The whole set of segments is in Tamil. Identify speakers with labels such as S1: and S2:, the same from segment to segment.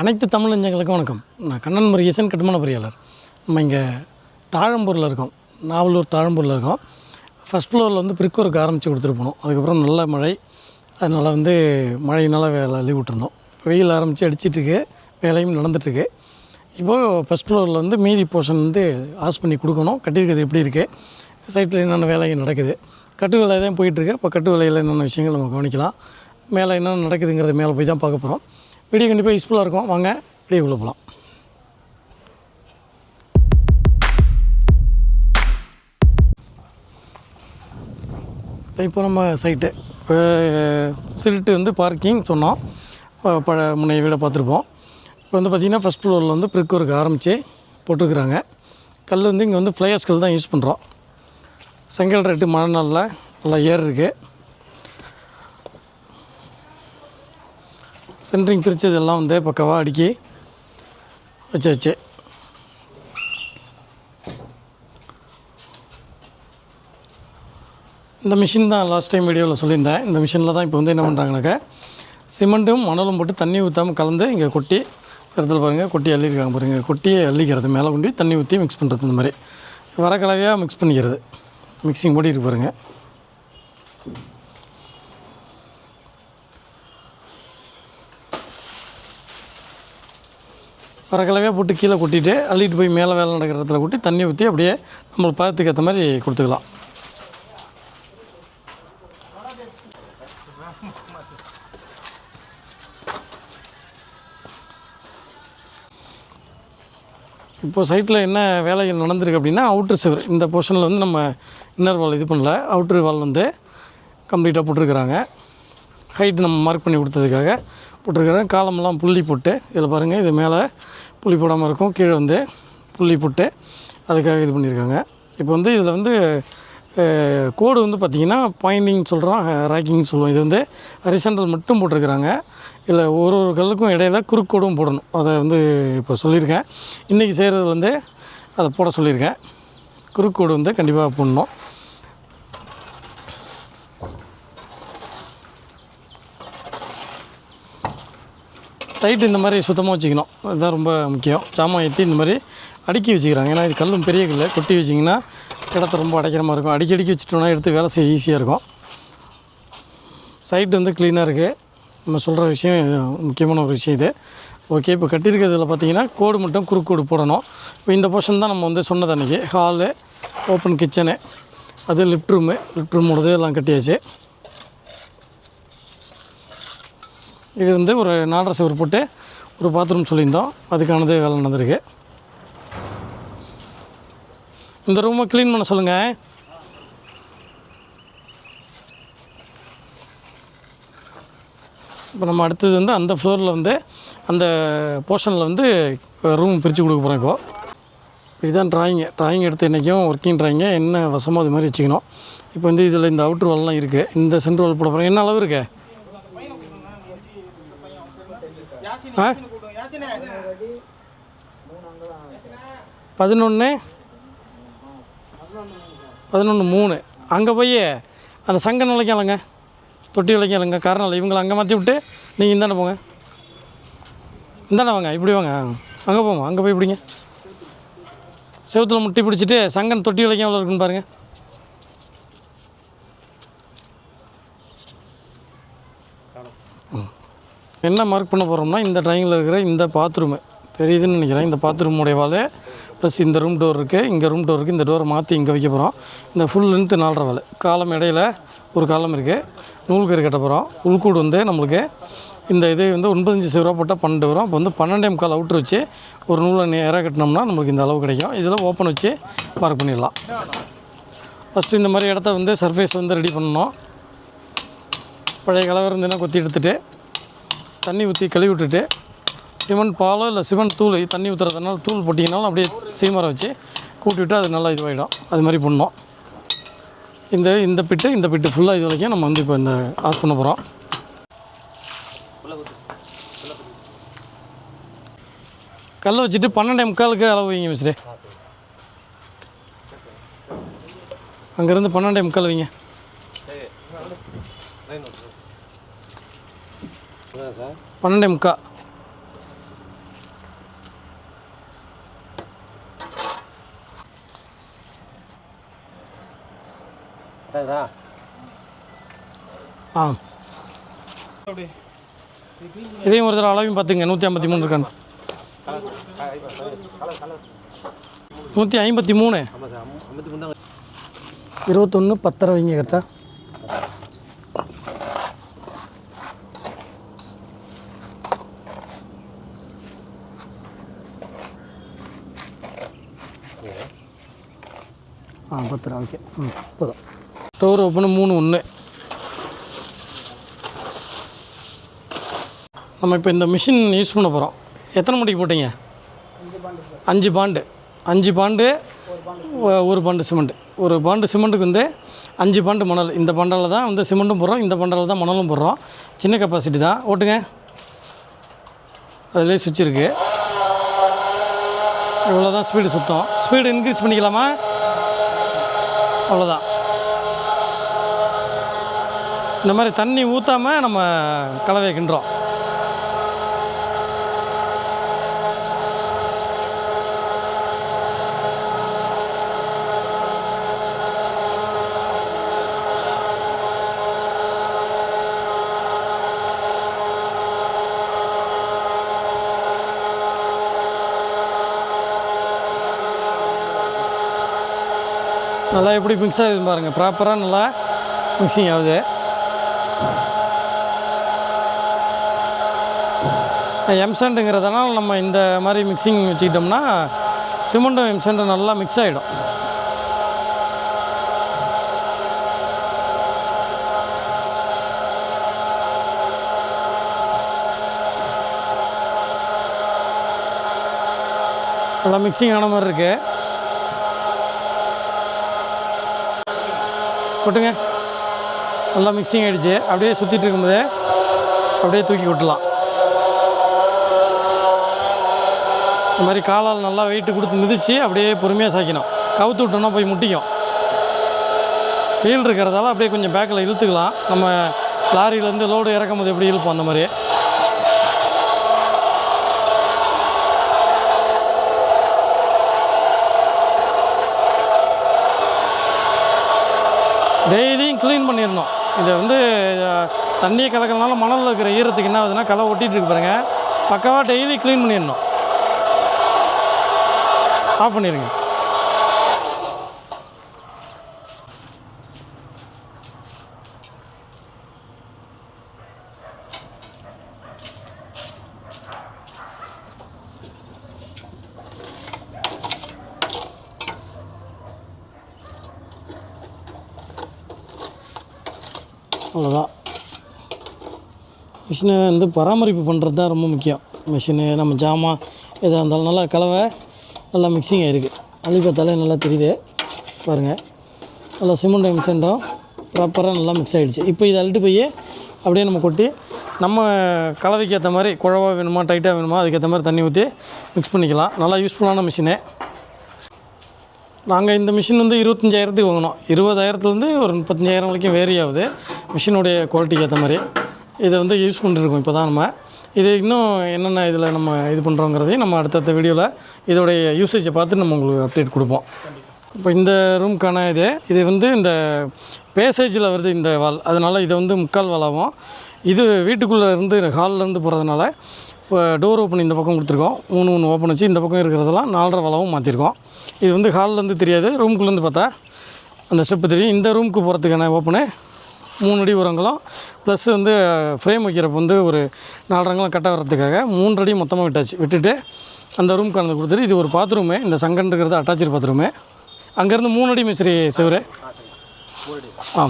S1: அனைத்து தமிழ் நெஞ்சங்களுக்கும் வணக்கம். நான் கண்ணன் முருகேசன் கட்டுமான பொறியாளர். நம்ம இங்கே தாழம்பூரில் இருக்கோம். நாவலூர் தாழம்பூரில் இருக்கோம். ஃபஸ்ட் ஃப்ளோரில் வந்து பிரிக் ஆரம்பித்து கொடுத்துட்டு போனோம். அதுக்கப்புறம் நல்ல மழை. அதனால் வந்து மழையினால் வேலை லீவ் விட்டுருந்தோம். வெயில் ஆரம்பித்து அடிச்சிட்ருக்கு. வேலையும் நடந்துகிட்ருக்கு இப்போது ஃபஸ்ட் ஃப்ளோரில் வந்து மீதி போர்ஷன் வந்து ஆஸ் பண்ணி கொடுக்கணும். கட்டியிருக்கிறது எப்படி இருக்குது சைட்டில் என்னென்ன வேலைகள் நடக்குது? கட்டு வேலை தான் போயிட்டுருக்கு. இப்போ கட்டு வேலையில் என்னென்ன விஷயங்கள் நம்ம கவனிக்கலாம். மேலே என்னென்ன நடக்குதுங்கிறது மேலே போய் தான் பார்க்க போகிறோம். வீடியோ கண்டிப்பாக யூஸ்ஃபுல்லாக இருக்கும். வாங்க வீடியோக்குள்ளே போகலாம் இப்போ நம்ம சைட்டு இப்போ சில்ட்டு வந்து பார்க்கிங் சொன்னோம். பழ முன்னைய வீடை பார்த்துருப்போம். இப்போ வந்து பார்த்திங்கன்னா ஃபஸ்ட் ஃப்ளோரில் வந்து ப்ரிக் ஒர்க் ஆரம்பித்து போட்டிருக்கிறாங்க. கல் வந்து இங்கே வந்து ஃப்ளையர்ஸ் கல் தான் யூஸ் பண்ணுறோம் செங்கல் ரேட்டு மழை நாளில் நல்லா ஏர் இருக்குது சென்ட்ரிங் பிரித்ததெல்லாம் வந்து பக்கவாக அடுக்கி வச்சாச்சு. இந்த மிஷின் தான் லாஸ்ட் டைம் வீடியோவில் சொல்லியிருந்தேன். இந்த மிஷினில் தான் இப்போ வந்து என்ன பண்ணுறாங்கனாக்கா சிமெண்ட்டும் மணலும் போட்டு தண்ணி ஊற்றாமல் கலந்து இங்கே கொட்டி இடத்துல பாருங்கள் கொட்டி அள்ளியிருக்காங்க பாருங்கள் கொட்டி அள்ளிக்கிறது மேலே கொண்டு போய் தண்ணி ஊற்றி மிக்ஸ் பண்ணுறது இந்த மாதிரி. வர மிக்ஸ் பண்ணிக்கிறது. மிக்சிங் போட்டி இருக்கு பாருங்கள் வர போட்டு கீழே கொட்டிட்டு அள்ளிட்டு போய் மேலே வேலை நடக்கிற இடத்துல கொட்டி தண்ணி ஊற்றி அப்படியே நம்மளுக்கு பதத்துக்கு ஏற்ற மாதிரி கொடுத்துக்கலாம். இப்போ சைட்டில் என்ன வேலைகள் நடந்திருக்கு அப்படின்னா அவுட்ரு சுவர் இந்த போர்ஷனில் வந்து நம்ம இன்னர் வால் இது பண்ணல. அவுட்ரு வால் வந்து கம்ப்ளீட்டாக போட்டிருக்கிறாங்க. ஹைட் நம்ம மார்க் பண்ணி கொடுத்ததுக்காக போட்டிருக்கிறேன். காலமெல்லாம் புள்ளி போட்டு. இதில் பாருங்கள் இது மேலே புள்ளி போடாமல் இருக்கும். கீழே வந்து புள்ளி போட்டு. அதுக்காக இது பண்ணியிருக்காங்க. இப்போ வந்து இதில் வந்து கோடு வந்து பார்த்திங்கன்னா பாயிண்டிங் சொல்கிறோம் ரேக்கிங் சொல்லுவோம். இது வந்து ஹரிசண்டல் மட்டும் போட்டிருக்கிறாங்க. இதில் ஒரு ஒரு கல்லுக்கும் இடையில குறுக்கோடும் போடணும். அதை வந்து இப்போ சொல்லியிருக்கேன். இன்றைக்கி செய்கிறது வந்து அதை போட சொல்லியிருக்கேன். குறுக்கோடு வந்து கண்டிப்பாக போடணும். சைட்டு இந்த மாதிரி சுத்தமாக வச்சுக்கணும். அதுதான் ரொம்ப முக்கியம். சாமான் ஏற்றி இந்த மாதிரி அடுக்கி வச்சுக்கிறாங்க. ஏன்னா இது கல்லும் பெரிய கல் கொட்டி வச்சிங்கன்னா இடத்த ரொம்ப அடைக்கிற மாதிரி இருக்கும். அடிக்கி அடிக்கி வச்சுட்டோம்னா எடுத்து வேலை செய்ய ஈஸியாக இருக்கும். சைட்டு வந்து க்ளீனாக இருக்குது நம்ம சொல்கிற விஷயம் முக்கியமான ஒரு விஷயம் இது. ஓகே இப்போ கட்டியிருக்கிறதுல பார்த்தீங்கன்னா கோடு மட்டும் குறுக்கோடு போடணும். இப்போ இந்த போர்ஷன் தான் நம்ம வந்து சொன்னது அன்றைக்கி ஹாலு ஓப்பன் கிச்சனு அது லிஃப்ட் ரூமு லிஃப்ட் ரூமோடது எல்லாம் கட்டியாச்சு. இது வந்து ஒரு நாலரை சுவர் போட்டு ஒரு பாத்ரூம் சொல்லியிருந்தோம். அதுக்கானது வேலை நடந்திருக்கு. இந்த ரூமை க்ளீன் பண்ண சொல்லுங்கள் இப்போ நம்ம அடுத்தது வந்து அந்த ஃப்ளோரில் வந்து அந்த போர்ஷனில் வந்து ரூம் பிரித்து கொடுக்க போகிறோம் இப்போ. இதுதான் ட்ராயிங்கு ட்ராயிங் எடுத்து இன்றைக்கும் ஒர்க்கிங் ட்ராயிங்கு என்ன வசமோ அது மாதிரி வச்சுக்கணும். இப்போ வந்து இதில் இந்த அவுட்ரு வால்லாம் இருக்குது இந்த சென்ட்ரு வால் போட போகிறோம் என்ன அளவு இருக்குது பதினொன்று பதினொன்று மூணு. அங்கே போய் அந்த சங்கம் நிலைக்கலங்க. தொட்டி விளைக்கலங்க காரணம் இவங்களை அங்கே மாற்றி விட்டு நீங்கள் இந்தாண்ட போங்க. இந்தாண்ட வாங்க இப்படி வாங்க. அங்கே போங்க அங்கே போய் பிடிங்க. செவுத்துல முட்டி பிடிச்சிட்டு சங்கன் தொட்டி விளைக்க எவ்வளோ இருக்குன்னு பாருங்கள் என்ன மார்க் பண்ண போகிறோம்னா இந்த ட்ரைங்கில் இருக்கிற இந்த பாத்ரூமு தெரியுதுன்னு நினைக்கிறேன். இந்த பாத்ரூமுடைய வாலே ப்ளஸ் இந்த ரூம் டோர் இருக்குது இங்கே ரூம் டோர் இருக்குது இந்த டோரை மாற்றி இங்கே வைக்க போகிறோம் இந்த ஃபுல் லென்த்து நாலரை வேலை காலம் இடையில ஒரு காலம் இருக்குது நூல்கரு கட்ட போகிறோம் உள்கூடு வந்து நம்மளுக்கு இந்த இது வந்து ஒன்பத்தஞ்சு சிவரூபா போட்டால் பன்னெண்டு வரும். இப்போ வந்து பன்னெண்டே முக்கால் அவுட்ரு வச்சு ஒரு நூலை நேராக கட்டினோம்னா நம்மளுக்கு இந்த அளவு கிடைக்கும். இதில் ஓப்பன் வச்சு மார்க் பண்ணிடலாம். ஃபஸ்ட்டு இந்த மாதிரி இடத்த வந்து சர்ஃபேஸ் வந்து ரெடி பண்ணணும். பழைய கலவை இருந்துன்னா கொத்தி எடுத்துகிட்டு தண்ணி ஊற்றி கழுவி விட்டுட்டு சிமெண்ட் பாலோ இல்லை சிமெண்ட் தூள் தண்ணி ஊற்றுறதுனால தூள் போட்டிங்கனாலும் அப்படியே சீமரம் வச்சு கூட்டிவிட்டு அது நல்லா இதுவாகிடும் அது மாதிரி பண்ணோம். இந்த இந்த பிட்டு இந்த பிட்டு ஃபுல்லாக இது வரைக்கும் நம்ம வந்து இப்போ இந்த ஆஃப் பண்ண போகிறோம் கல்லை வச்சுட்டு பன்னெண்டே முக்காலுக்கு அளவு வைங்க மிஸ்ரே அங்கேருந்து பன்னெண்டே முக்கால் வைங்க. பன்னெண்டு முக்கா. ஆ. இதையும் ஒரு தடவை அளவையும் பார்த்துங்க. நூற்றி ஐம்பத்தி மூணு இருக்காங்க நூற்றி ஐம்பத்தி மூணு. இருபத்தொன்று பத்தரை வைங்க கரெக்டாக ஆ பத்து ரூபா ஓகே. ம் போதும். டோர் ஓப்பனு மூணு ஒன்று நம்ம இப்போ இந்த மிஷின் யூஸ் பண்ண போகிறோம் எத்தனை மணிக்கு போட்டீங்க? அஞ்சு பாண்டு. அஞ்சு பாண்டு ஒரு பாண்டு சிமெண்ட். ஒரு பாண்டு சிமெண்ட்டுக்கு வந்து அஞ்சு பாண்டு மணல். இந்த பண்டலில் தான் வந்து சிமெண்ட்டும் போடுறோம். இந்த பண்டலில் தான் மணலும் போடுறோம். சின்ன கெப்பாசிட்டி தான். ஓட்டுங்க. அதிலே சுவிட்ச் இருக்குது இவ்வளோ தான் ஸ்பீடு சுத்தம். ஸ்பீடு இன்க்ரீஸ் பண்ணிக்கலாமா? அவ்வளோதான் இந்த மாதிரி தண்ணி ஊற்றாமல் நம்ம கலவைக்கின்றோம் நல்லா எப்படி மிக்ஸ் ஆகுது பாருங்கள் ப்ராப்பராக நல்லா மிக்சிங் ஆகுது. எம்சண்டுங்கிறதுனால நம்ம இந்த மாதிரி மிக்சிங் வச்சுக்கிட்டோம்னா சிமெண்ட்டும் எம்சண்டும் நல்லா மிக்ஸ் ஆகிடும் நல்லா மிக்சிங் ஆன மாதிரி இருக்குது கொட்டுங்க நல்லா மிக்சிங் ஆகிடுச்சு அப்படியே சுற்றிட்டு இருக்கும்போதே அப்படியே தூக்கி விட்டுலாம். இந்த மாதிரி காலால் நல்லா வெயிட்டு கொடுத்து மிதித்து அப்படியே பொறுமையாக சாய்க்கணும். கவுத்து விட்டோம்னா போய் முட்டிக்கும். வீல் இருக்கிறதால அப்படியே கொஞ்சம் பேக்கில் இழுத்துக்கலாம். நம்ம லாரியிலேருந்து லோடு இறக்கும் போது எப்படி இழுப்போம் அந்த மாதிரி? டெய்லியும் க்ளீன் பண்ணிடணும். இதை வந்து தண்ணியை கலக்கிறனால மணலில் இருக்கிற ஈரத்துக்கு என்ன ஆகுதுன்னா களை ஒட்டிகிட்டு இருக்கு பாருங்கள் பக்காவாக டெய்லி க்ளீன் பண்ணிடணும். ஆஃப் பண்ணிடுங்க. அவ்வளோதான் மிஷினை வந்து பராமரிப்பு பண்ணுறது தான் ரொம்ப முக்கியம். மிஷினு நம்ம ஜாமான் எதாக இருந்தாலும் நல்லா கலவை நல்லா மிக்சிங் ஆகிருக்கு அள்ளி பார்த்தாலே நல்லா தெரியுது. பாருங்கள் நல்லா சிமெண்ட் மிக்சண்டும் ப்ராப்பராக நல்லா மிக்ஸ் ஆகிடுச்சு இப்போ இதை அள்ளிட்டு போய் அப்படியே நம்ம கொட்டி நம்ம கலவைக்கு ஏற்ற மாதிரி குழவா வேணுமா டைட்டாக வேணுமா அதுக்கேற்ற மாதிரி தண்ணி ஊற்றி மிக்ஸ் பண்ணிக்கலாம். நல்லா யூஸ்ஃபுல்லான மிஷினு நாங்கள் இந்த மிஷின் வந்து இருபத்தஞ்சாயிரத்துக்கு வாங்கினோம். இருபதாயிரத்துலேருந்து ஒரு முப்பத்தஞ்சாயிரம் வரைக்கும் வேரி ஆகுது. மிஷினுடைய குவாலிட்டிக்கு ஏற்ற மாதிரி. இதை வந்து யூஸ் பண்ணிருக்கோம் இப்போ தான் நம்ம. இது இன்னும் என்னென்ன இதில் நம்ம இது பண்ணுறோங்கிறதையும் நம்ம அடுத்தடுத்த வீடியோவில் இதோடைய யூசேஜை பார்த்து நம்ம உங்களுக்கு அப்டேட் கொடுப்போம். இப்போ இந்த ரூம்க்கான இது இது வந்து இந்த பேசேஜில் வருது இந்த வால் அதனால் இதை வந்து முக்கால் வாலாகும் இது வீட்டுக்குள்ளே இருந்து ஹாலிலேருந்து போகிறதுனால இப்போ டோர் ஓப்பன் இந்த பக்கம் கொடுத்துருக்கோம். மூணு மூணு ஓப்பன் வச்சு இந்த பக்கம் இருக்கிறதெல்லாம் நாலரை வளவும் மாற்றிருக்கோம் இது வந்து ஹால்லேருந்து தெரியாது ரூம்குள்ளேருந்து பார்த்தா அந்த ஸ்டெப்பு தெரியும். இந்த ரூமுக்கு போகிறதுக்கான ஓப்பனு மூணு அடி உரங்களும் ப்ளஸ் வந்து ஃப்ரேம் வைக்கிறப்ப வந்து ஒரு நாலு ரங்கலம் கட்ட வர்றதுக்காக மூன்று அடி மொத்தமாக விட்டாச்சு. விட்டுட்டு அந்த ரூம் கலந்து கொடுத்துட்டு இது ஒரு பாத்ரூமு இந்த சங்கன் இருக்கிறது அட்டாச்சு பாத்ரூமு. அங்கேருந்து மூணு அடி மிஸ்ரி செவரு. ஆ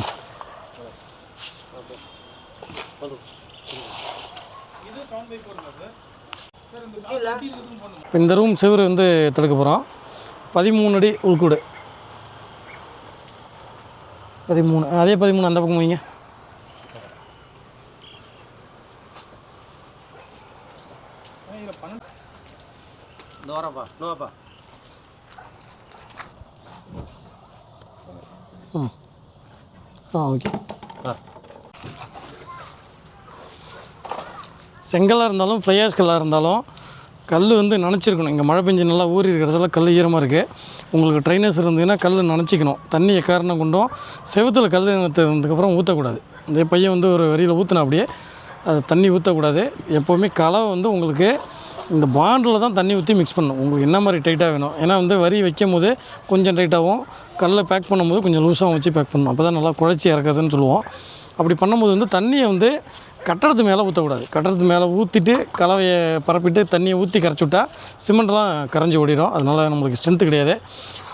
S1: இப்போ இந்த ரூம் செவரு வந்து தடுக்க போகிறோம். பதிமூணு அடி உள்கூடு. பதிமூணு. அதே பதிமூணு அந்த பக்கம் வைங்க. ம். ஆ ஓகே.
S2: ஆ.
S1: செங்கலாக இருந்தாலும் ஃப்ளையாஸ் கல்லாக இருந்தாலும் கல் வந்து நினச்சிருக்கணும். இங்கே மழை பெஞ்சு நல்லா ஊறி இருக்கிறதால கல் ஈரமாக இருக்குது உங்களுக்கு ட்ரைனஸ் இருந்ததுன்னா கல் நனைச்சிக்கணும். தண்ணி எக்காரணம் கொண்டும் செவுத்துல கல் நனத்ததுக்கப்புறம் ஊற்றக்கூடாது இந்த பையன் வந்து ஒரு வரியில் ஊற்றினா அப்படியே அது தண்ணி ஊற்றக்கூடாது எப்போவுமே கலவை வந்து உங்களுக்கு இந்த பாண்டில் தான் தண்ணி ஊற்றி மிக்ஸ் பண்ணணும். உங்களுக்கு என்ன மாதிரி டைட்டாக வேணும். ஏன்னா வந்து வரி வைக்கும் போது கொஞ்சம் டைட்டாகவும் கல்லை பேக் பண்ணும்போது கொஞ்சம் லூஸாகவும் வச்சு பேக் பண்ணணும். அப்போ தான் நல்லா குழச்சி இறக்குதுன்னு சொல்லுவோம். அப்படி பண்ணும்போது வந்து தண்ணியை வந்து கட்டடத்து மேலே ஊற்றக்கூடாது. கட்டடத்து மேலே ஊற்றிட்டு கலவையை பரப்பிட்டு தண்ணியை ஊற்றி கரைச்சி விட்டா சிமெண்ட்லாம் கரைஞ்சி ஓடிடும். அதனால் நம்மளுக்கு ஸ்ட்ரென்த்து கிடையாது.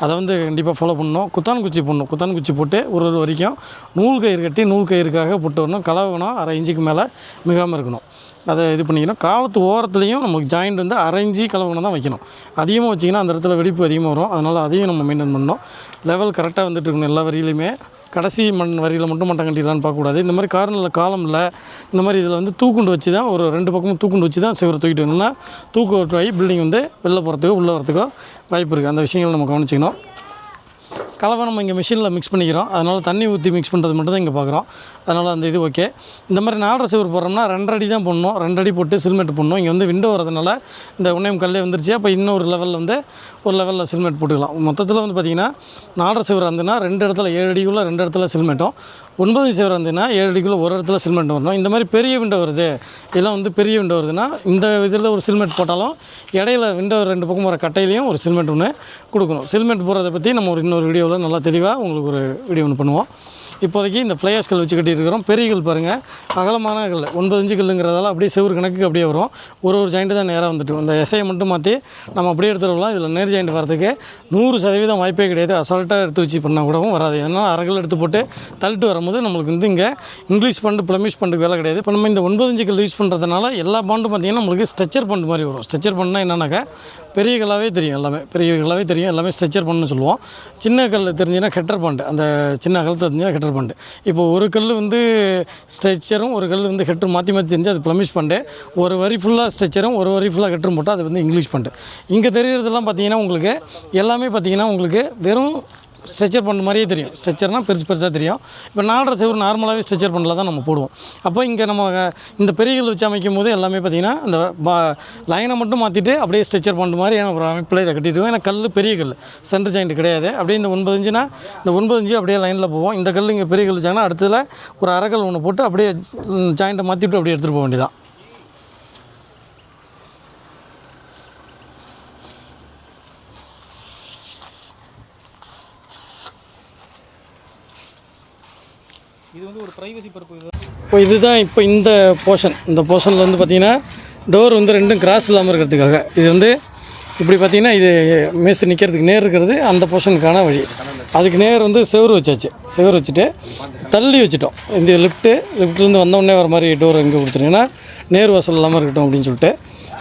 S1: அதை வந்து கண்டிப்பாக ஃபாலோ பண்ணணும். குத்தான் குச்சி போடணும். குத்தான் குச்சி போட்டு ஒரு ஒரு வரைக்கும் நூல் கயிறு கட்டி நூல் கயிறுக்காக போட்டு வரணும். கலவைனா அரை இன்ச்சுக்கு மேலே மிகாமல் இருக்கணும். அதை இது பண்ணிக்கணும். காலத்து ஓரத்துலேயும் நமக்கு ஜாயிண்ட் வந்து அரை இன்ச்சி தான் வைக்கணும். அதிகமாக வச்சிங்கன்னா அந்த இடத்துல வெடிப்பு அதிகமாக வரும். அதனால் அதையும் நம்ம மெயின்டைன் பண்ணணும். லெவல் கரெக்டாக வந்துட்டு இருக்கணும் எல்லா வரியிலையுமே கடைசி மண் வரியில் மட்டும் மட்டம் கட்டிடலான்னு பார்க்கக்கூடாது. இந்த மாதிரி கார்னரில் காலம் இல்லை இந்த மாதிரி இதில் வந்து தூக்குண்டு வச்சு தான் ஒரு ரெண்டு பக்கமும் தூக்குண்டு வச்சு தான் சிவரை தூக்கிட்டு வரணும்னா தூக்கு ஆகி பில்டிங் வந்து வெளில போகிறதுக்கோ உள்ளே வரத்துக்கோ வாய்ப்பு இருக்குது அந்த விஷயங்கள் நம்ம கவனிச்சிக்கணும். கலவை நம்ம இங்கே மிஷினில் மிக்ஸ் பண்ணிக்கிறோம். அதனால் தண்ணி ஊற்றி மிக்ஸ் பண்ணுறது மட்டும் தான் இங்கே பார்க்குறோம். அதனால் அந்த இது ஓகே இந்த மாதிரி நாலரை சிவர் போடுறோம்னா ரெண்டு அடி தான் போடணும். ரெண்டு அடி போட்டு சில்மெட் போடணும். இங்கே வந்து விண்டோ வரதுனால இந்த உன்னையம் கல்லே வந்துருச்சு. அப்போ இன்னொரு லெவலில் வந்து ஒரு லெவலில் சில்மெட் போட்டுக்கலாம். மொத்தத்தில் வந்து பார்த்திங்கன்னா நாலரை சிவர் வந்துன்னா ரெண்டு இடத்துல ஏழு அடிக்குள்ளே ரெண்டு இடத்துல சில்மெட்டும் ஒன்பது சிவர் இருந்துன்னா ஏழு அடிக்குள்ளே ஒரு இடத்துல சில்மெண்ட் வரணும். இந்த மாதிரி பெரிய விண்டோ வருது. இதெல்லாம் வந்து பெரிய விண்டோ வருதுன்னா இந்த இதில் ஒரு சில்மெண்ட் போட்டாலும் இடையில விண்டோ ரெண்டு பக்கம் வர கட்டையிலையும் ஒரு சில்மெண்ட் ஒன்று கொடுக்கணும். சில்மெண்ட் போடுறதை பற்றி நம்ம ஒரு இன்னொரு வீடியோவில் நல்லா தெளிவாக உங்களுக்கு ஒரு வீடியோ ஒன்று பண்ணுவோம். இப்போதைக்கு இந்த ஃப்ளையாஸ் கல் வச்சு கட்டியிருக்கிறோம் பெரிய கல் பாருங்கள் அகலமான கல் ஒன்பது இன்ச்சு கல்லுங்கிறதால அப்படியே செவ்வறு கணக்குக்கு அப்படியே வரும். ஒரு ஒரு ஜாயிண்ட்டு தான் நேராக வந்துட்டு இந்த எசையை மட்டும் மாற்றி நம்ம அப்படியே எடுத்துகிட்டு இதில் நேர் ஜாயிண்ட் வரதுக்கு நூறு சதவீதம் வாய்ப்பே கிடையாது. அசால்ட்டாக எடுத்து வச்சு பண்ணால் கூடவும் வராது. ஏன்னா அரைகள் எடுத்து போட்டு தள்ளிட்டு வரும்போது நம்மளுக்கு வந்து இங்கே இங்கிலீஷ் பண்டு ப்ளமிஷ் பண்டுக்கு வேலை கிடையாது. இப்போ நம்ம இந்த ஒன்பது இன்ச்சு கல் யூஸ் பண்ணுறதுனால எல்லா பாண்டும் பார்த்திங்கன்னா நம்மளுக்கு ஸ்ட்ரெச்சர் பண்டு மாதிரி வரும். ஸ்ட்ரெச்சர் பண்ணுனா என்னன்னாக்கா பெரிய கல்லாகவே தெரியும் எல்லாமே. பெரிய கல்லாகவே தெரியும். எல்லாமே ஸ்ட்ரெச்சர் பண்ணுன்னு சொல்லுவோம். சின்ன கல் தெரிஞ்சுன்னா ஹெட்டர் பாண்டு அந்த சின்ன அகலத்தை தெரிஞ்சுன்னா ஹெட்டர் பாண்டு இப்போ ஒரு கல் வந்து ஸ்ட்ரெச்சரும் ஒரு கல் வந்து ஹெட்டரும் மாற்றி மாற்றி தெரிஞ்சு அது ப்ளமிஷ் பண்டு ஒரு வரி ஃபுல்லாக ஸ்ட்ரெச்சரும் ஒரு வரி ஃபுல்லாக ஹெட்டரும் போட்டால் அது வந்து இங்கிலீஷ் பண்டு இங்கே தெரிகிறதெல்லாம் பார்த்தீங்கன்னா உங்களுக்கு எல்லாமே பார்த்தீங்கன்னா உங்களுக்கு வெறும் ஸ்ட்ரெச்சர் பண்ண மாதிரியே தெரியும். ஸ்ட்ரெச்சர்னால் பெருசு பெருசாக தெரியும். இப்போ நாலரை செவ்வறு நார்மலாகவே ஸ்ட்ரெச்சர் பண்ணல தான் நம்ம போடுவோம். அப்போ இங்கே நம்ம இந்த பெரிய கல் வச்சு அமைக்கும் போது எல்லாமே பார்த்திங்கன்னா இந்த பா லைனை மட்டும் மாற்றிட்டு அப்படியே ஸ்ட்ரெச்சர் பண்ணுற மாதிரி ஒரு அமைப்பில் இதை கட்டிடுவோம் ஏன்னா கல் பெரிய கல் சென்டர் ஜாயிண்ட் கிடையாது. அப்படியே இந்த ஒன்பது இன்ச்சுனா இந்த ஒன்பது இன்ச்சு அப்படியே லைனில் போவோம். இந்த கல் இங்கே பெரிய கல் வச்சாங்கன்னா அடுத்ததில் ஒரு அரைக்கல் ஒன்று போட்டு அப்படியே ஜாயிண்ட்டை மாற்றிட்டு அப்படியே எடுத்துகிட்டு போக வேண்டியதான்
S2: இது வந்து ஒரு ப்ரைவசி பருப்பு
S1: இப்போ இதுதான் இப்போ இந்த போர்ஷன் இந்த போர்ஷனில் வந்து பார்த்தீங்கன்னா டோர் வந்து ரெண்டும் கிராஸ் இல்லாமல் இருக்கிறதுக்காக. இது வந்து இப்படி பார்த்தீங்கன்னா இது மேஸ்திரி நிற்கிறதுக்கு நேர் இருக்கிறது அந்த போர்ஷனுக்கான வழி. அதுக்கு நேர் வந்து செவுரு வச்சாச்சு. செவரு வச்சுட்டு தள்ளி வச்சுட்டோம். இந்த லிஃப்ட்டு லிஃப்ட்லேருந்து வந்தோடனே வர மாதிரி டோர் இங்கே கொடுத்துருங்கன்னா நேர் வாசல் இல்லாமல் இருக்கட்டும் அப்படின்னு சொல்லிட்டு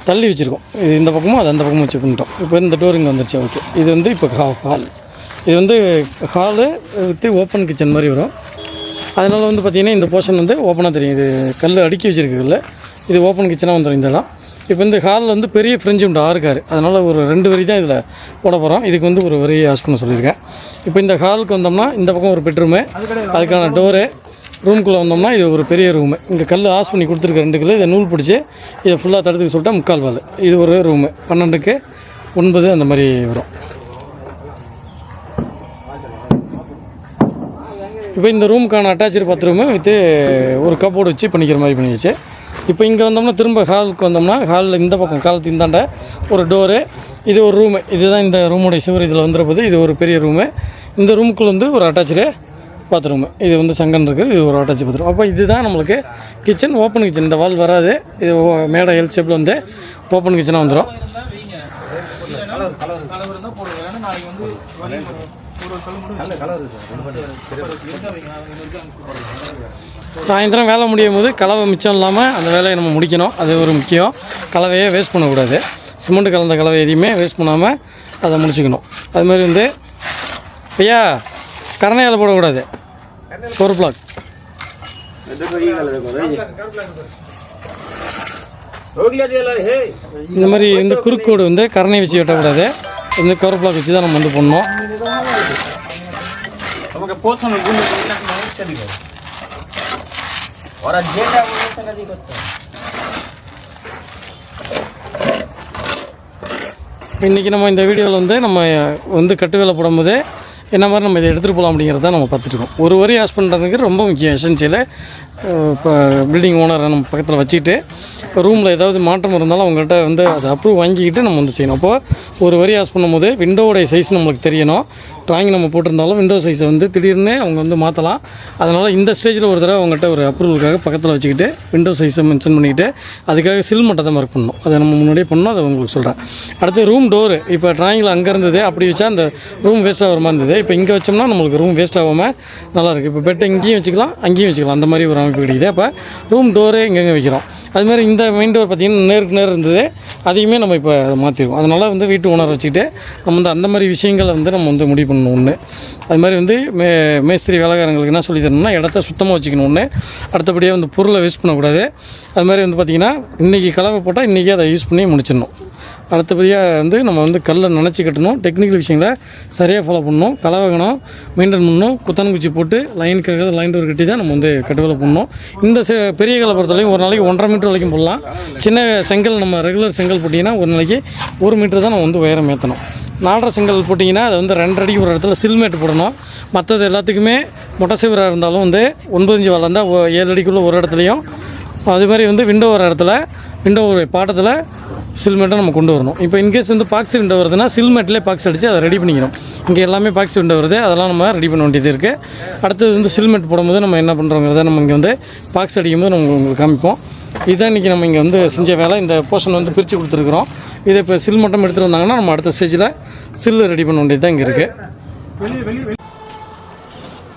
S1: தள்ளி வச்சுருக்கோம். இது இந்த பக்கமும் அது அந்த பக்கமும் வச்சு பண்ணிட்டோம். இப்போ இந்த டோர் இங்கே வந்துருச்சு ஓகே இது வந்து இப்போ ஹால் இது வந்து ஹாலு வித்து ஓப்பன் கிச்சன் மாதிரி வரும். அதனால் வந்து பார்த்திங்கன்னா இந்த போர்ஷன் வந்து ஓப்பனாக தெரியும். இது கல் அடுக்கி வச்சிருக்குல்ல இது ஓப்பன் கிச்சனாக வந்துடும் இந்த இடம். இப்போ இந்த ஹாலில் வந்து பெரிய ஃப்ரிட்ஜ் உண்டு ஆறுக்கார் அதனால் ஒரு ரெண்டு வரி தான் இதில் போட போகிறோம் இதுக்கு வந்து ஒரு வரி யூஸ் பண்ண சொல்லியிருக்கேன். இப்போ இந்த ஹாலுக்கு வந்தோம்னா இந்த பக்கம் ஒரு பெட்ரூமு அதுக்கான டோரு ரூம்குள்ளே வந்தோம்னா இது ஒரு பெரிய ரூமு இங்கே கல் ஆஸ் பண்ணி கொடுத்துருக்க ரெண்டு கல் இதை நூல் பிடிச்சி இதை ஃபுல்லாக தடுத்துக்க சொல்லிட்டா முக்கால் வால். இது ஒரு ரூமு பன்னெண்டுக்கு ஒன்பது அந்த மாதிரி வரும். இப்போ இந்த ரூமுக்கான அட்டாச்சு பாத்ரூமு வித்து ஒரு கப்போர்டு வச்சு பண்ணிக்கிற மாதிரி பண்ணிடுச்சு இப்போ இங்கே வந்தோம்னா திரும்ப ஹாலுக்கு வந்தோம்னா ஹாலில் இந்த பக்கம் காலத்து இந்தாண்ட ஒரு டோரு இது ஒரு ரூமு இதுதான் இந்த ரூமுடைய சிவர் இதில் வந்துட போது இது ஒரு பெரிய ரூமு இந்த ரூமுக்குள்ள வந்து ஒரு அட்டாச்சு பாத்ரூமு இது வந்து சங்கன் இருக்குது இது ஒரு அட்டாச்சு பாத்ரூம் அப்போ இதுதான் நம்மளுக்கு கிச்சன் ஓப்பன் கிச்சன் இந்த வால் வராது இது மேடை எல் ஷேப்பில் வந்து ஓப்பன் கிச்சனாக வந்துடும் சாயந்தரம் வேலை முடியும் போது கலவை மிச்சம் இல்லாமல் அந்த வேலையை நம்ம முடிக்கணும். அது ஒரு முக்கியம். கலவையை வேஸ்ட் பண்ணக்கூடாது. சிமெண்ட் கலந்த கலவை எதையுமே வேஸ்ட் பண்ணாமல் அதை முடிச்சுக்கணும். அது மாதிரி வந்து ஐயா கரணையால் போடக்கூடாது. ஒரு பிளாக் இந்த மாதிரி இந்த குறுக்கோடு வந்து கரணை வச்சு வெட்டக்கூடாது. இந்த கவர் பிளாக் வச்சு தான் நம்ம வந்து பண்ணோம்
S2: ওরা যেটা বলে সেটা দিয়ে করতে হবে
S1: இன்றைக்கி நம்ம இந்த வீடியோவில் வந்து நம்ம வந்து கட்டு வேலை போடும்போது என்ன மாதிரி நம்ம இதை எடுத்துகிட்டு போகலாம் அப்படிங்கிறத நம்ம பார்த்துட்ருக்கோம் ஒரு வரி ஆஸ் பண்ணுறதுக்கு ரொம்ப முக்கியம் எசென்சியல் இப்போ பில்டிங் ஓனரை நம்ம பக்கத்தில் வச்சுக்கிட்டு இப்போ ரூமில் ஏதாவது மாற்றம் இருந்தாலும் அவங்கள்ட்ட வந்து அதை அப்ரூவ் வாங்கிக்கிட்டு நம்ம வந்து செய்யணும். அப்போது ஒரு வரி ஆஸ் பண்ணும்போது விண்டோவோடைய சைஸ் நம்மளுக்கு தெரியணும். ட்ராயிங் நம்ம போட்டிருந்தாலும் விண்டோ சைஸை வந்து திடீர்னு அவங்க வந்து மாற்றலாம் அதனால் இந்த ஸ்டேஜில் ஒரு தடவை அவங்ககிட்ட ஒரு அப்ரூவலுக்காக பக்கத்தில் வச்சுக்கிட்டு விண்டோ சைஸை மென்ஷன் பண்ணிக்கிட்டு அதுக்காக சில் மட்டத்தை மார்க் பண்ணணும். அதை நம்ம முன்னாடியே பண்ணோம் அதை உங்களுக்கு சொல்கிறேன் அடுத்து ரூம் டோரு இப்போ ட்ராயிங்கில் அங்கே இருந்தது அப்படி வச்சா அந்த ரூம் வேஸ்ட் ஆகிற மாதிரி இருந்தது. இப்போ இங்கே வச்சோம்னா நம்மளுக்கு ரூம் வேஸ்ட் ஆகாமல் நல்லாயிருக்கு இப்போ பெட்டை இங்கேயும் வச்சுக்கலாம் அங்கேயும் வச்சுக்கலாம். அந்த மாதிரி ஒரு அமைப்பு கிடைக்குது அப்போ ரூம் டோரே இங்கங்கே வைக்கிறோம். அது மாதிரி இந்த மெயின் டோர் பார்த்திங்கன்னா நேருக்கு நேர் இருந்தது. அதையுமே நம்ம இப்போ மாற்றிடுவோம் அதனால் வந்து வீட்டு ஓனர் வச்சுக்கிட்டு நம்ம வந்து அந்த மாதிரி விஷயங்களை வந்து நம்ம வந்து முடிவு பண்ணணும் ஒன்று அது மாதிரி வந்து மே மேஸ்திரி வேலைக்காரங்களுக்கு என்ன சொல்லி தரணும்னா இடத்த சுத்தமாக வச்சுக்கணும் ஒன்று அடுத்தபடியாக வந்து பொருளை வேஸ்ட் பண்ணக்கூடாது. அது மாதிரி வந்து பார்த்திங்கன்னா இன்றைக்கி கலவை போட்டால் இன்றைக்கி அதை யூஸ் பண்ணி முடிச்சிடணும். அடுத்தபடியாக வந்து நம்ம வந்து கல்லை நினச்சி கட்டணும். டெக்னிக்கல் விஷயங்களை சரியாக ஃபாலோ பண்ணணும். கலவகணும். மெயின்டைன் பண்ணணும். குத்தன் குச்சி போட்டு லைனுக்காக லைன் டோர் கட்டி தான் நம்ம வந்து கட்டுவேலை பண்ணணும். இந்த பெரிய கலை பொறுத்தவரைக்கும் ஒரு நாளைக்கு ஒன்றரை மீட்டர் வரைக்கும் போடலாம். சின்ன செங்கல் நம்ம ரெகுலர் செங்கல் போட்டிங்கன்னா ஒரு நாளைக்கு ஒரு மீட்டர் தான் நம்ம வந்து உயரம் ஏற்றணும் நாலரை செங்கல் போட்டிங்கன்னா அதை வந்து ரெண்டு அடிக்கு ஒரு இடத்துல சில்மேட் போடணும். மற்றது எல்லாத்துக்குமே மொட்டை சிவராக இருந்தாலும் வந்து ஒன்பது இஞ்சு வளர்ந்தால் ஏழு அடிக்குள்ளே ஒரு இடத்துலையும். அது மாதிரி வந்து விண்டோ ஒரு இடத்துல விண்டோ ஒரு பாட்டத்தில் சில்மெட்டை நம்ம கொண்டு வரணும். இப்போ இன்கேஸ் வந்து பாக்ஸ் விண்டோ வருதுன்னா சில்மெட்லேயே பாக்ஸ் அடித்து அதை ரெடி பண்ணிக்கணும். இங்கே எல்லாமே பாக்ஸ் விண்டோ வருது. அதெல்லாம் நம்ம ரெடி பண்ண வேண்டியது இருக்குது அடுத்தது வந்து சில்மெட் போடும்போது நம்ம என்ன பண்ணுறோங்கிறத நம்ம இங்கே வந்து பாக்ஸ் அடிக்கும்போது நம்ம உங்களுக்கு காமிப்போம். இதுதான் இன்றைக்கி நம்ம இங்கே வந்து செஞ்ச வேலை. இந்த போர்ஷன் வந்து பிரித்து கொடுத்துருக்குறோம். இதை இப்போ சில் மட்டும் எடுத்துகிட்டு வந்தாங்கன்னா நம்ம அடுத்த ஸ்டேஜில் சில்லு ரெடி பண்ண வேண்டியது தான் இங்கே இருக்குது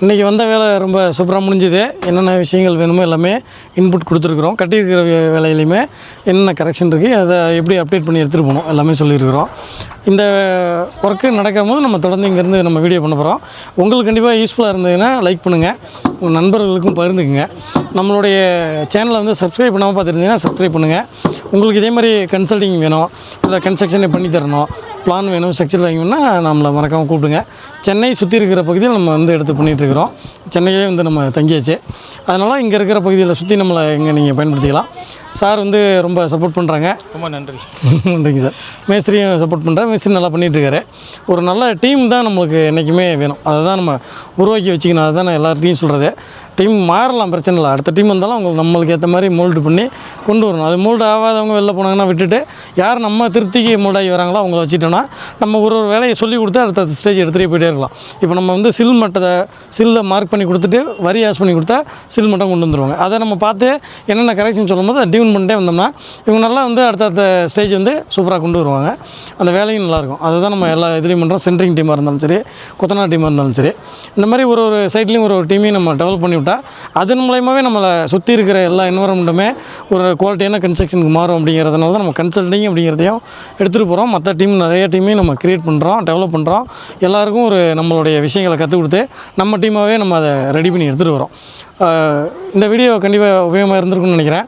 S1: இன்றைக்கி வந்த வேலை ரொம்ப சூப்பராக முடிஞ்சுது. என்னென்ன விஷயங்கள் வேணுமோ எல்லாமே இன்புட் கொடுத்துருக்குறோம். கட்டியிருக்கிற வேலையிலையுமே என்னென்ன கரெக்ஷன் இருக்குது அதை எப்படி அப்டேட் பண்ணி எடுத்துகிட்டு போகணும் எல்லாமே சொல்லியிருக்கிறோம். இந்த ஒர்க்கு நடக்கும் போது நம்ம தொடர்ந்து இங்கேருந்து நம்ம வீடியோ பண்ண போகிறோம் உங்களுக்கு கண்டிப்பாக யூஸ்ஃபுல்லாக இருந்ததுன்னா லைக் பண்ணுங்கள் உங்கள் நண்பர்களுக்கும் பகிர்ந்துக்குங்க. நம்மளுடைய சேனலை வந்து சப்ஸ்கிரைப் பண்ணாமல் பார்த்துருந்தீங்கன்னா சப்ஸ்கிரைப் பண்ணுங்கள் உங்களுக்கு இதே மாதிரி கன்சல்டிங் வேணும் இல்லை கன்ஸ்ட்ரக்ஷனே பண்ணி தரணும் பிளான் வேணும் ஸ்ட்ரக்சர் வேணும்னா நம்மளை மறக்காமல் கூப்பிடுங்க. சென்னை சுற்றி இருக்கிற பகுதியில் நம்ம வந்து எடுத்து பண்ணிகிட்டு இருக்கிறோம். சென்னையே வந்து நம்ம தங்கியாச்சு. அதனால் இங்கே இருக்கிற பகுதியில் சுற்றி நம்மளை இங்கே நீங்கள் பயன்படுத்திக்கலாம். சார் வந்து ரொம்ப சப்போர்ட் பண்ணுறாங்க
S2: ரொம்ப நன்றி.
S1: நன்றிங்க சார் மேஸ்திரியும் சப்போர்ட் பண்ணுறேன் மேஸ்திரி நல்லா பண்ணிட்டு இருக்காரு. ஒரு நல்ல டீம் தான் நம்மளுக்கு என்றைக்குமே வேணும். அதை தான் நம்ம உருவாக்கி வச்சுக்கணும். அதுதான் நான் எல்லார்ட்டையும் சொல்கிறது டீம் மாறலாம் பிரச்சனை இல்லை. அடுத்த டீம் வந்தாலும் அவங்க நம்மளுக்கு ஏற்ற மாதிரி மோல்டு பண்ணி கொண்டு வரணும். அது மோல்டு ஆகாதவங்க வெளில போனாங்கன்னா விட்டுட்டு யார் நம்ம திருப்திக்கு மோல்டாகி வராங்களோ அவங்கள வச்சுட்டோன்னா நம்ம ஒரு ஒரு வேலையை சொல்லி கொடுத்து அடுத்த ஸ்டேஜ் எடுத்துகிட்டே போயிட்டே இருக்கலாம். இப்போ நம்ம வந்து சில் மட்டத்தை சில்லை மார்க் பண்ணி கொடுத்துட்டு வரி ஆஸ் பண்ணி கொடுத்தா சில் மட்டம் கொண்டு வந்துருவாங்க. அதை நம்ம பார்த்து என்னென்ன கரெக்ஷன் சொல்லும்போது அதை டியூன் பண்ணிட்டே வந்தோம்னா இவங்க நல்லா வந்து அடுத்தடுத்த ஸ்டேஜ் வந்து சூப்பராக கொண்டு வருவாங்க. அந்த வேலையும் நல்லாயிருக்கும் அதுதான் நம்ம எல்லா இதுலேயும் பண்ணுறோம் சென்ட்ரிங் டீமாக இருந்தாலும் சரி கொத்தனா டீமாக இருந்தாலும் சரி. இந்த மாதிரி ஒரு ஒரு சைட்லேயும் ஒரு ஒரு டீமையும் நம்ம டெவலப் பண்ணி விட்டால் அதன் மூலயமாவே நம்மளை சுற்றி இருக்கிற எல்லா என்வரன்மெண்ட்டுமே ஒரு குவாலிட்டியான கன்ஸ்ட்ரக்ஷனுக்கு மாறும் அப்படிங்கிறதுனால தான் நம்ம கன்சல்டிங் அப்படிங்கிறதையும் எடுத்துகிட்டு போகிறோம் மற்ற டீம் நிறைய டீமையும் நம்ம க்ரியேட் பண்ணுறோம் டெவலப் பண்ணுறோம் எல்லாருக்கும் ஒரு நம்மளுடைய விஷயங்களை கற்றுக் கொடுத்து நம்ம டீமாகவே நம்ம அதை ரெடி பண்ணி எடுத்துகிட்டு வரோம். இந்த வீடியோ கண்டிப்பாக உபயோகமாக இருந்திருக்கும்னு நினைக்கிறேன்.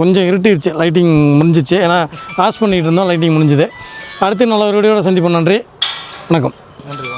S1: கொஞ்சம் இருட்டிடுச்சு லைட்டிங் முடிஞ்சிச்சு. ஏன்னா ஆஸ் பண்ணிகிட்டு இருந்தோம். லைட்டிங் முடிஞ்சுது. அடுத்து நல்ல ஒரு வீடியோட சந்திப்போம். நன்றி. வணக்கம். நன்றி.